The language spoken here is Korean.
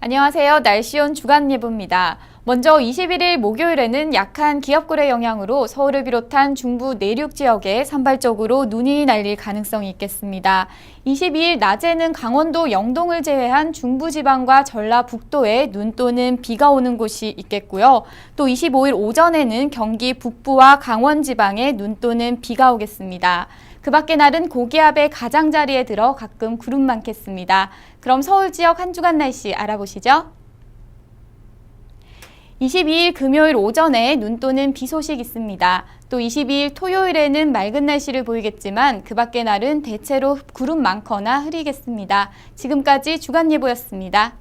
안녕하세요. 날씨온 주간 예보입니다. 먼저 21일 목요일에는 약한 기압골의 영향으로 서울을 비롯한 중부 내륙 지역에 산발적으로 눈이 날릴 가능성이 있겠습니다. 22일 낮에는 강원도 영동을 제외한 중부 지방과 전라북도에 눈 또는 비가 오는 곳이 있겠고요. 또 25일 오전에는 경기 북부와 강원 지방에 눈 또는 비가 오겠습니다. 그 밖의 날은 고기압의 가장자리에 들어 가끔 구름 많겠습니다. 그럼 서울 지역 한 주간 날씨 알아보시죠. 22일 금요일 오전에 눈 또는 비 소식 있습니다. 또 22일 토요일에는 맑은 날씨를 보이겠지만 그 밖의 날은 대체로 구름 많거나 흐리겠습니다. 지금까지 주간 예보였습니다.